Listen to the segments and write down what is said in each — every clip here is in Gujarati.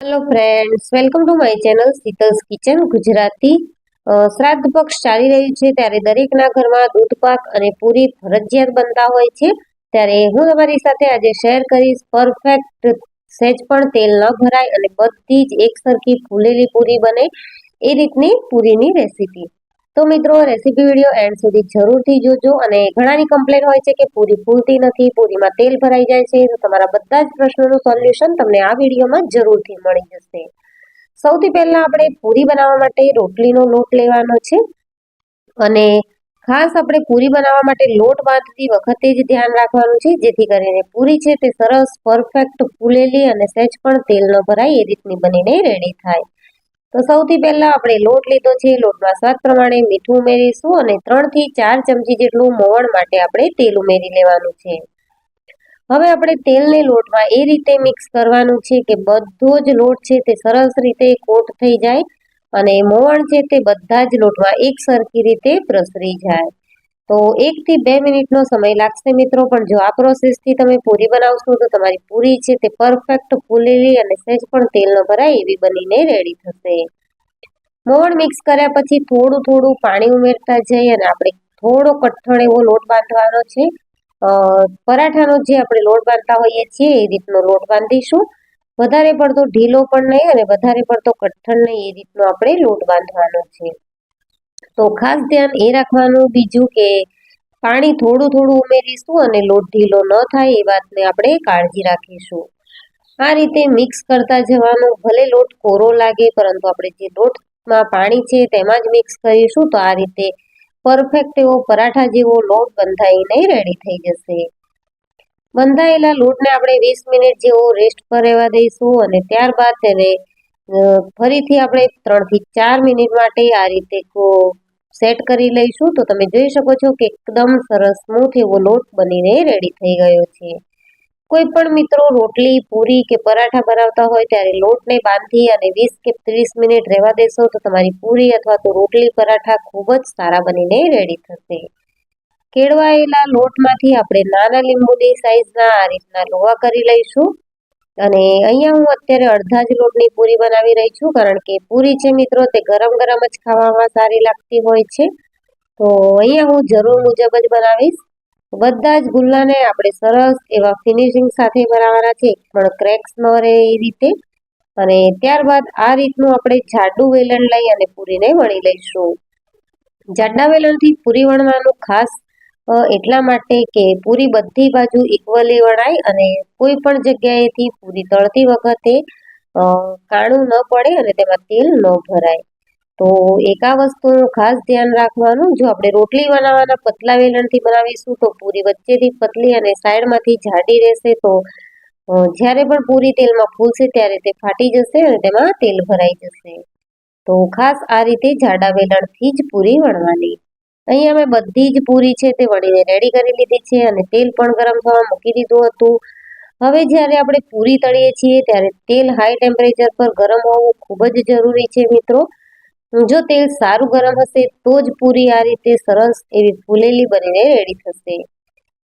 Hello friends welcome to my channel Sheetal's kitchen Gujarati શ્રાદ્ધ પક્ષ ચાલી રહ્યું છે ત્યારે દરેકના ઘરમાં દૂધ પાક અને પૂરી ફરજિયાત બનતા હોય છે. ત્યારે હું તમારી સાથે આજે શેર કરીશ પરફેક્ટ સહેજ પણ તેલ ન ભરાય અને બધી જ એક સરખી ફૂલેલી પૂરી બને એ રીતની પૂરીની રેસીપી તો મિત્રો રેસીપી વીડિયો એન્ડ સુધી જરૂરથી જોજો અને ઘણાની કમ્પ્લેન હોય છે કે પૂરી ફૂલતી નથી, પૂરીમાં તેલ ભરાઈ જાય છે, તો તમારા બધા જ પ્રશ્નોનું સોલ્યુશન તમને આ વિડીયોમાં જરૂરથી મળી જશે. સૌથી પહેલા આપણે પૂરી બનાવવા માટે રોટલીનો લોટ લેવાનો છે અને ખાસ આપણે પૂરી બનાવવા માટે લોટ બાંધતી વખતે જ ધ્યાન રાખવાનું છે, જેથી કરીને પૂરી છે તે સરસ પરફેક્ટ ફૂલેલી અને સહેજ પણ તેલ ન ભરાય, એ રીતની બનીને રેડી થાય. તો સૌથી પહેલા આપણે લોટ લીધો છે. લોટમાં સ્વાદ પ્રમાણે મીઠું ઉમેરીશું અને ત્રણથી ચાર ચમચી જેટલું મોવણ માટે આપણે તેલ ઉમેરી લેવાનું છે. હવે આપણે તેલને લોટમાં એ રીતે મિક્સ કરવાનું છે કે બધો જ લોટ છે તે સરસ રીતે કોટ થઈ જાય અને મોવણ છે તે બધા જ લોટમાં એક સરખી રીતે પ્રસરી જાય. તો એકથી બે મિનિટનો સમય લાગશે મિત્રો, પણ જો આ પ્રોસેસથી તમે પૂરી બનાવશો તો તમારી પૂરી છે તે પરફેક્ટ ફૂલેલી અને સહેજ પણ તેલ ન ભરાય એવી બનીને રેડી થશે. મોણ મિક્સ કર્યા પછી થોડું થોડું પાણી ઉમેરતા જઈએ અને આપણે થોડો કઠણ એવો લોટ બાંધવાનો છે. પરાઠાનો જે આપણે લોટ બાંધતા હોઈએ છીએ એ રીતનો લોટ બાંધીશું. વધારે પડતો ઢીલો પણ નહીં અને વધારે પડતો કઠણ નહીં એ રીતનો આપણે લોટ બાંધવાનો છે. તો ખાસ ધ્યાન એ રાખવાનું બીજું કે પાણી થોડું થોડું ઉમેરીશું અને લોટ ઢીલો ન થાય એ વાતને આપણે કાળજી રાખીશું. આ રીતે મિક્સ કરતા જવાનું ભલે લોટ કોરો લાગે પરંતુ આપણે જે લોટમાં પાણી છે તેમાં જ મિક્સ કરીશું તો આ રીતે પરફેક્ટ એવો પરાઠા જેવો લોટ બંધાઈને રેડી થઈ જશે. બંધાયેલા લોટને આપણે વીસ મિનિટ જેવો રેસ્ટ પર રહેવા દઈશું અને ત્યારબાદ તેને ફરીથી આપણે ત્રણથી ચાર મિનિટ માટે આ રીતે સેટ કરી લઈશું. તો તમે જોઈ શકો છો કે એકદમ સરસ સ્મૂથ એવો લોટ બનીને રેડી થઈ ગયો છે. કોઈ પણ મિત્રો રોટલી, પૂરી કે પરાઠા બનાવતા હોય ત્યારે લોટને બાંધી અને વીસ કે ત્રીસ મિનિટ રહેવા દેશો તો તમારી પૂરી અથવા તો રોટલી, પરાઠા ખૂબ જ સારા બનીને રેડી થશે. કેળવાયેલા લોટમાંથી આપણે નાના લીંબુની સાઈઝના આ રીતના લોવા કરી લઈશું. અને અહીંયા હું અત્યારે અડધા જ લોટની પૂરી બનાવી રહી છું, કારણ કે પૂરી છે મિત્રો, તે ગરમ ગરમ જ ખાવામાં સારી લાગતી હોય છે. તો અહીંયા હું જરૂર મુજબ જ બનાવીશ. બધા જ ગુલ્લાને આપણે સરસ એવા ફિનિશિંગ સાથે બનાવવાના છે. પણ ક્રેક્સ ન રહે એ રીતે. અને ત્યારબાદ આ રીતનું આપણે જાડું વેલણ લઈ અને પૂરીને વણી લઈશું. જાડા વેલણથી પૂરી વણવાનું ખાસ એટલા માટે કે પૂરી બધી બાજુ ઇક્વલી વણાય અને કોઈ પણ જગ્યાએથી પૂરી તળતી વખતે કાણું ન પડે અને તેમાં તેલ ન ભરાય. તો એક આ વસ્તુનું ખાસ ધ્યાન રાખવાનું, જો આપણે રોટલી બનાવવાના પતલા વેલણથી બનાવીશું, તો પૂરી વચ્ચેથી પતલી અને સાઈડમાંથી જાડી રહેશે તો જ્યારે પણ પૂરી તેલમાં ફૂલશે ત્યારે તે ફાટી જશે અને તેમાં તેલ ભરાઈ જશે. તો ખાસ આ રીતે જાડા વેલણથી જ પૂરી વણવાની. અહીંયા મેં બધી જ પૂરી છે તે વળીને રેડી કરી લીધી છે અને તેલ પણ ગરમ થવા મૂકી દીધું હતું. હવે જ્યારે આપણે પૂરી તળીએ છીએ ત્યારે તેલ હાઈ ટેમ્પરેચર પર ગરમ હોવું ખૂબ જ જરૂરી છે મિત્રો. જો તેલ સારું ગરમ હશે તો જ પૂરી આ રીતે સરસ એવી ફૂલેલી બનીને રેડી થશે.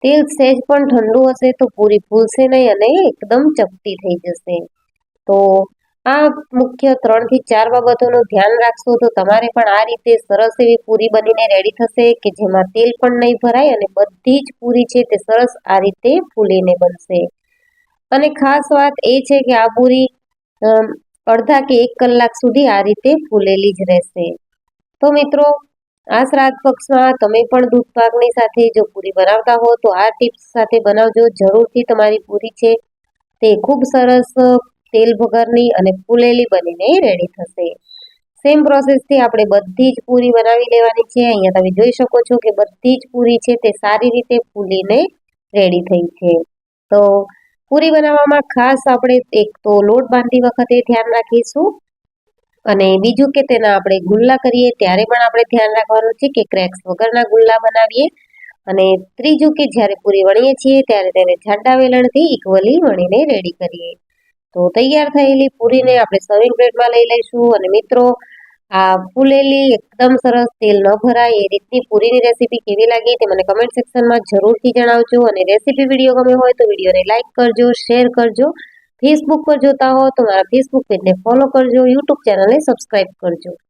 તેલ સહેજ પણ ઠંડુ હશે તો પૂરી ફૂલશે નહીં અને એકદમ ચપટી થઈ જશે. તો આ મુખ્ય ત્રણથી ચાર બાબતોનું ધ્યાન રાખશો તો તમારે પણ આ રીતે સરસ એવી પૂરી બનીને રેડી થશે કે જેમાં તેલ પણ નહીં ભરાય અને બધી જ પૂરી છે તે સરસ આ રીતે ફૂલીને બનશે. અને ખાસ વાત એ છે કે આ પૂરી અડધા કે એક કલાક સુધી આ રીતે ફૂલેલી જ રહેશે. તો મિત્રો, આ શ્રાદ્ધ પક્ષમાં તમે પણ દૂધ પાકની સાથે જો પૂરી બનાવતા હો તો આ ટિપ્સ સાથે બનાવજો. જરૂરથી તમારી પૂરી છે તે ખૂબ સરસ તેલ વગરની અને ફૂલેલી બનીને રેડી થશે. સેમ પ્રોસેસથી આપણે બધી જ પૂરી બનાવી લેવાની છે. અહીંયા તમે જોઈ શકો છો કે બધી જ પૂરી છે તે સારી રીતે ફૂલીને રેડી થઈ છે. તો પૂરી બનાવવામાં ખાસ આપણે એક તો લોટ બાંધતી વખતે ધ્યાન રાખીશું. અને બીજું કે તેના આપણે ગુલ્લા કરીએ ત્યારે પણ આપણે ધ્યાન રાખવાનું છે કે ક્રેક્સ વગરના ગુલ્લા બનાવીએ. અને ત્રીજું કે જ્યારે પૂરી વણીએ છીએ ત્યારે તેને જાડા વેલણથી ઇક્વલી વણીને રેડી કરીએ. તો તૈયાર થયેલી પૂરીને આપણે સર્વિંગ પ્લેટમાં લઈ લઈશું અને મિત્રો, આ ફૂલેલી એકદમ સરસ તેલ ન ભરાય, એ રીતની પૂરીની રેસીપી કેવી લાગી તે મને કમેન્ટ સેક્શનમાં જરૂરથી જણાવજો અને રેસીપી વીડિયો ગમે હોય તો વિડીયોને લાઇક કરજો શેર કરજો ફેસબુક પર જોતા હો તો મારા ફેસબુક પેજને ફોલો કરજો યુટ્યુબ ચેનલને સબસ્ક્રાઇબ કરજો.